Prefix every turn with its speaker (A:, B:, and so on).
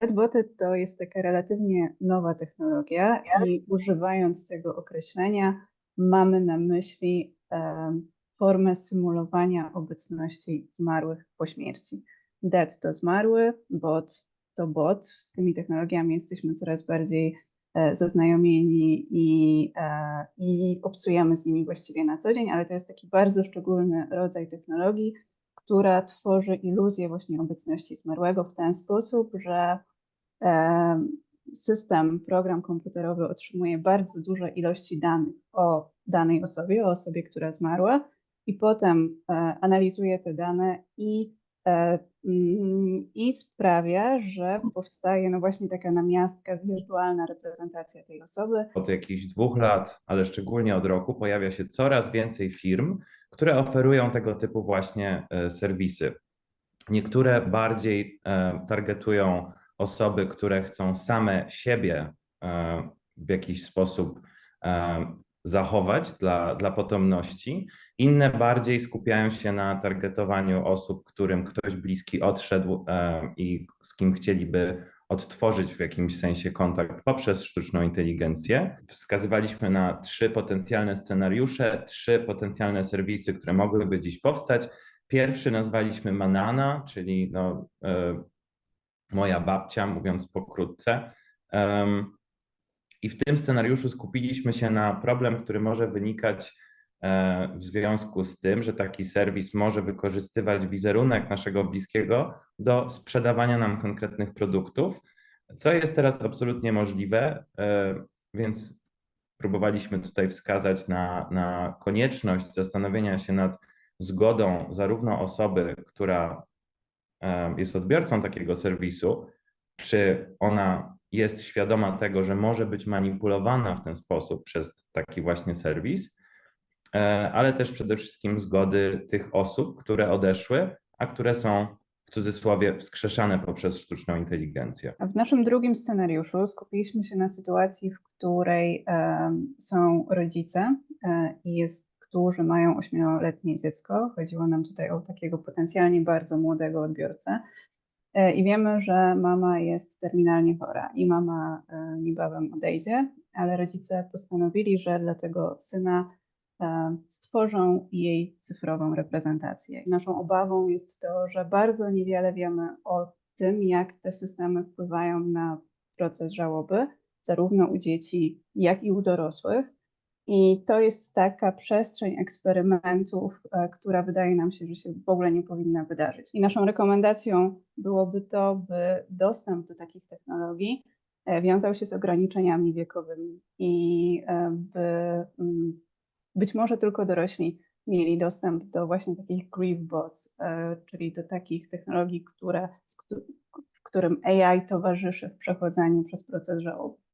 A: Chatboty to jest taka relatywnie nowa technologia i używając tego określenia mamy na myśli formę symulowania obecności zmarłych po śmierci. Dead to zmarły, bot to bot. Z tymi technologiami jesteśmy coraz bardziej e, zaznajomieni i, e, i obcujemy z nimi właściwie na co dzień, ale to jest taki bardzo szczególny rodzaj technologii, która tworzy iluzję właśnie obecności zmarłego w ten sposób, że system, program komputerowy otrzymuje bardzo duże ilości danych o danej osobie, o osobie, która zmarła, i potem e, analizuje te dane i, e, mm, i sprawia, że powstaje no właśnie taka namiastka, wirtualna reprezentacja tej osoby.
B: Od jakichś dwóch lat, ale szczególnie od roku, pojawia się coraz więcej firm, które oferują tego typu właśnie e, serwisy. Niektóre bardziej targetują osoby, które chcą same siebie e, w jakiś sposób e, zachować dla, dla potomności. Inne bardziej skupiają się na targetowaniu osób, którym ktoś bliski odszedł e, i z kim chcieliby odtworzyć w jakimś sensie kontakt poprzez sztuczną inteligencję. Wskazywaliśmy na trzy potencjalne scenariusze, trzy potencjalne serwisy, które mogłyby dziś powstać. Pierwszy nazwaliśmy Manana, czyli no, moja babcia, mówiąc pokrótce. I w tym scenariuszu skupiliśmy się na problem, który może wynikać e, w związku z tym, że taki serwis może wykorzystywać wizerunek naszego bliskiego do sprzedawania nam konkretnych produktów, co jest teraz absolutnie możliwe, e, więc próbowaliśmy tutaj wskazać na, na konieczność zastanowienia się nad zgodą zarówno osoby, która jest odbiorcą takiego serwisu, czy ona jest świadoma tego, że może być manipulowana w ten sposób przez taki właśnie serwis, e, ale też przede wszystkim zgody tych osób, które odeszły, a które są w cudzysłowie wskrzeszane poprzez sztuczną inteligencję.
A: A w naszym drugim scenariuszu skupiliśmy się na sytuacji, w której są rodzice e, i jest, którzy mają ośmioletnie dziecko. Chodziło nam tutaj o takiego potencjalnie bardzo młodego odbiorcę. E, I wiemy, że mama jest terminalnie chora i mama e, niebawem odejdzie, ale rodzice postanowili, że dla tego syna e, stworzą jej cyfrową reprezentację. Naszą obawą jest to, że bardzo niewiele wiemy o tym, jak te systemy wpływają na proces żałoby, zarówno u dzieci, jak i u dorosłych. I to jest taka przestrzeń eksperymentów, e, która wydaje nam się, że się w ogóle nie powinna wydarzyć. I naszą rekomendacją byłoby to, by dostęp do takich technologii e, wiązał się z ograniczeniami wiekowymi i e, by mm, być może tylko dorośli mieli dostęp do właśnie takich grief bots, czyli do takich technologii, które, w którym AI towarzyszy w przechodzeniu przez proces żałoby.